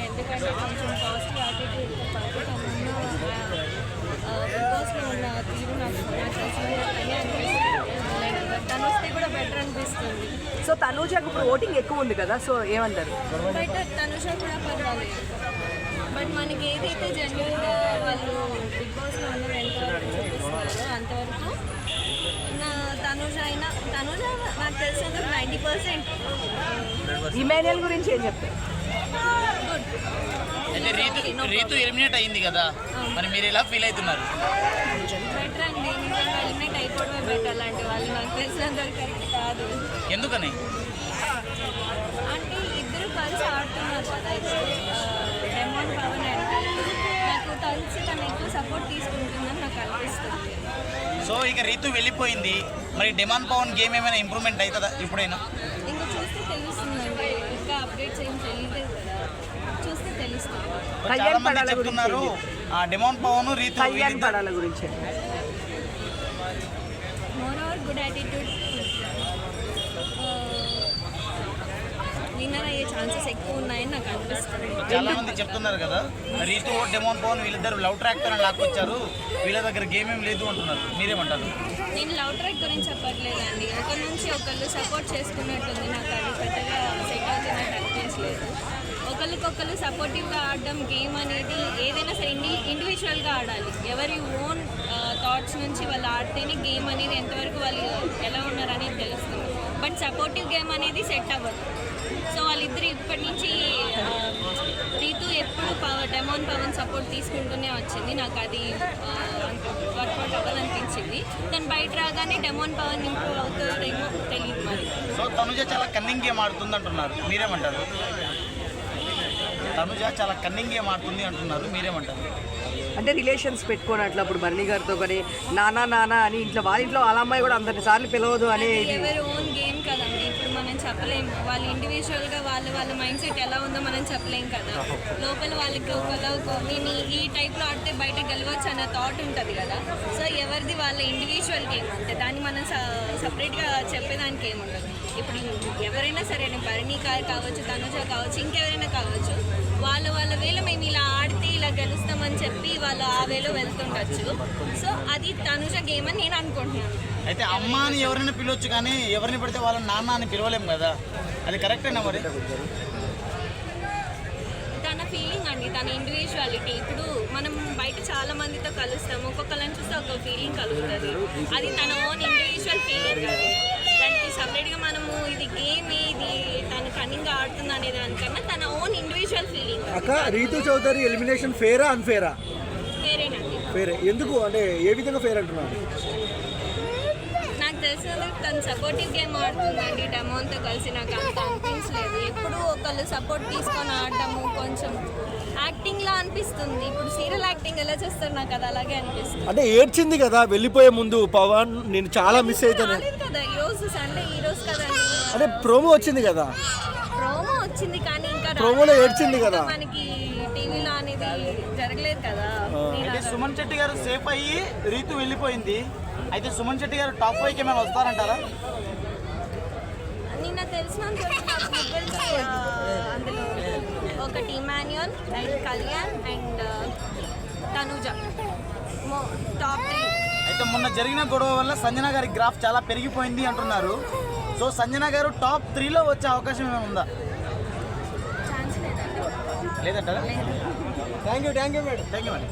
ఎందుకంటే కొంచెం కాస్ట్లీ అటు ఇటు బిగ్ బాస్లో ఉన్న తీరు నాకు తను వస్తే కూడా బెటర్ అనిపిస్తుంది సో తనూజకు ఇప్పుడు ఓటింగ్ ఎక్కువ ఉంది కదా సో ఏమంటారు? బట్ తనుష కూడా పర్వాలేదు. బట్ మనకి ఏదైతే జనరల్గా వాళ్ళు బిగ్ బాస్లో ఉన్నది ఎంతవరకు చూపిస్తున్నారో అంతవరకు నా తనుజ అయినా తనుజ నాకు నైంటీ పర్సెంట్ ఇమాన్యుయల్ గురించి ఏం చెప్తారు? అయితే రీతు రీతు ఎలిమినేట్ అయింది కదా. మరి మీరు ఎలా ఫీల్ అవుతున్నారు? బెటర్ అండి. ఎలిమినేట్ అయిపోవడమే బెటర్ అలాంటి వాళ్ళు నాకు తెలిసినంత కరెక్ట్ కాదు. ఎందుకని? అంటే ఇద్దరు కలిసి ఆడుతున్నారు కదా డెమోన్ పవన్ అంటే నాకు కలిసి తను ఎక్కువ సపోర్ట్ తీసుకుంటుందని నాకు అనిపిస్తుంది. సో ఇక రీతు వెళ్ళిపోయింది. మరి డిమాండ్ పవన్ గేమ్ ఏమైనా ఇంప్రూవ్మెంట్ అవుతుందా ఇప్పుడైనా? ఇంకా చూస్తే తెలుస్తుందండి. ఇంకా అప్డేట్స్ ఏం తెలియలేదు కదా. చూస్తే తెలుస్తుంది. మరి కళ్యాణ్ చాలా మంది పడాల గురించి చెప్తున్నారు ఆ డిమాండ్ పవన్ రీతు కళ్యాణ్ వీళ్ళిద్దరు- పడాల గురించి. More over good attitude winner అయ్యే ఛాన్సెస్ ఎక్కువ ఉన్నాయని నాకు అనిపిస్తుంది. చాలా మంది చెప్తున్నారు కదా రీతు డెమోన్ పవన్ వీళ్ళిద్దరు లవ్ ట్రాక్తో లాక్కొచ్చారు వీళ్ళ దగ్గర గేమ్ ఏం లేదు అంటున్నారు. మీరేమంటారు? నేను లవ్ ట్రాక్ గురించి చెప్పట్లేదండి. ఒకరి నుంచి ఒకళ్ళు సపోర్ట్ చేసుకున్నట్టుంది నాకు అది. పెద్దగా సెట్ అవుతున్నట్టు అనిపించలేదు ఒకరికొకరు సపోర్టివ్గా ఆడడం గేమ్ అనేది ఏదైనా సరే ఇండి ఇండివిజువల్గా ఆడాలి. ఎవరి ఓన్ థాట్స్ నుంచి వాళ్ళు ఆడితేనే గేమ్ అనేది ఎంతవరకు వాళ్ళు ఎలా ఉన్నారనేది తెలుస్తుంది. బట్ సపోర్టివ్ గేమ్ అనేది సెట్ అవ్వదు. సో వాళ్ళిద్దరు ఇప్పటి నుంచి రీతు ఎప్పుడు పవర్ పవన్ సపోర్ట్ తీసుకుంటూనే వచ్చింది. నాకు అది వర్కౌట్ అవ్వాలనిపించింది. తను బయట రాగానే డెమోన్ పవన్ ఇంప్రూవ్ అవుతుందేమో తెలియదు మరి. సో తనుజ చాలా కన్నింగ్ గేమ్ ఆడుతుంది అంటున్నారు మీరేమంటారు? తనుజ చాలా కన్నింగ్ గేమ్ ఆడుతుంది అంటున్నారు. మీరేమంటారు? అంటే రిలేషన్స్ పెట్టుకొని అట్లా ఇప్పుడు బర్నీ గారితో కానీ నానా నానా అని ఇంట్లో వాళ్ళ ఇంట్లో వాళ్ళ అమ్మాయి కూడా అందరి సార్లు పిలవదు అనే ఎవరి ఓన్ గేమ్ కదండి. ఇప్పుడు మనం చెప్పలేము వాళ్ళు ఇండివిజువల్గా వాళ్ళ వాళ్ళ మైండ్ సెట్ ఎలా ఉందో మనం చెప్పలేం కదా. లోపల వాళ్ళకి ఒకలో నేను ఈ టైప్లో ఆడితే బయట గెలవచ్చు అన్న థాట్ ఉంటుంది కదా. సో ఎవరిది వాళ్ళ ఇండివిజువల్ గేమ్ అంటే దాన్ని మనం సపరేట్గా చెప్పేదానికి ఏముండదు. ఇప్పుడు ఎవరైనా సరే భరణి గారు కావచ్చు తనుజ కావచ్చు ఇంకెవరైనా కావచ్చు వాళ్ళ వాళ్ళ వేలో మేము ఇలా ఆడితే ఇలా గెలుస్తామని చెప్పి వాళ్ళు ఆ వేలో వెళ్తుండొచ్చు. సో అది తనుజ గేమ్ అని నేను అనుకుంటున్నాను. అయితే అమ్మ అని ఎవరైనా పిలవచ్చు కానీ ఎవరిని పడితే వాళ్ళని నాన్న అని పిలవలేం కదా? అది కరెక్టేనా మరి? తన ఫీలింగ్ అండి తన ఇండివిజువాలిటీ ఇప్పుడు మనం బయట చాలా మందితో కలుస్తాము ఒక్కొక్కరిని చూస్తే ఒక ఫీలింగ్ కలుగుతుంది. అది తన ఓన్ ఇండివిజువల్ ఫీలింగ్ అది. దానికి సపరేట్గా మనము ఇది గేమ్ ఇది తన కన్నింగ్ ఆడుతుంది అనే దానికన్నా తన ఓన్ ఇండివిజువల్ ఫీలింగ్ అక్క రీతు చౌదరి ఎలిమినేషన్ ఫేరా అన్ఫేరా వేరేనండి ఫేరే. ఎందుకు? అంటే ఏ విధంగా ఫేర్ అంటున్నాను నాకు తెలిసిన తను సపోర్టివ్ గేమ్ ఆడుతుందండి డెమోన్తో కలిసి నాకు అంత అనిపించలేదు. ఎప్పుడు ఒకళ్ళు సపోర్ట్ తీసుకొని ఆడడము కొంచెం యాక్టింగ్లా అనిపిస్తుంది. ఇప్పుడు సీరియల్ యాక్టింగ్ ఎలా చేస్తారు నాకు అది అలాగే అనిపిస్తుంది. అంటే ఏడ్చింది కదా వెళ్ళిపోయే ముందు పవన్ నేను చాలా మిస్ అవుతాను రాలేదు కదా ఈ రోజు సండే ఈ రోజు కదండి అంటే ప్రోమో వచ్చింది కదా. ప్రోమో వచ్చింది కానీ ఇంకా. ప్రోమోలో ఏడ్చింది కదా. మనకి టీవీలో అనేది జరగలేదు కదా. అలా- సుమన్ శెట్టి గారు సేఫ్ అయ్యి రీతు వెళ్ళిపోయింది. అయితే సుమన్ శెట్టి గారు టాప్ ఫైవ్కి ఏమైనా వస్తారంటారా? నిన్న తెలిసినంత అందులో ఒకటి Emmanuel and Kalyan and Tanuja. Top three. అయితే మొన్న జరిగిన గొడవ వల్ల సంజన గారి గ్రాఫ్ చాలా పెరిగిపోయింది అంటున్నారు. సో సంజన గారు టాప్ త్రీలో వచ్చే అవకాశం ఏమైనా ఉందా? లేదంటారా? లేదు. Thank you thank you madam thank you madam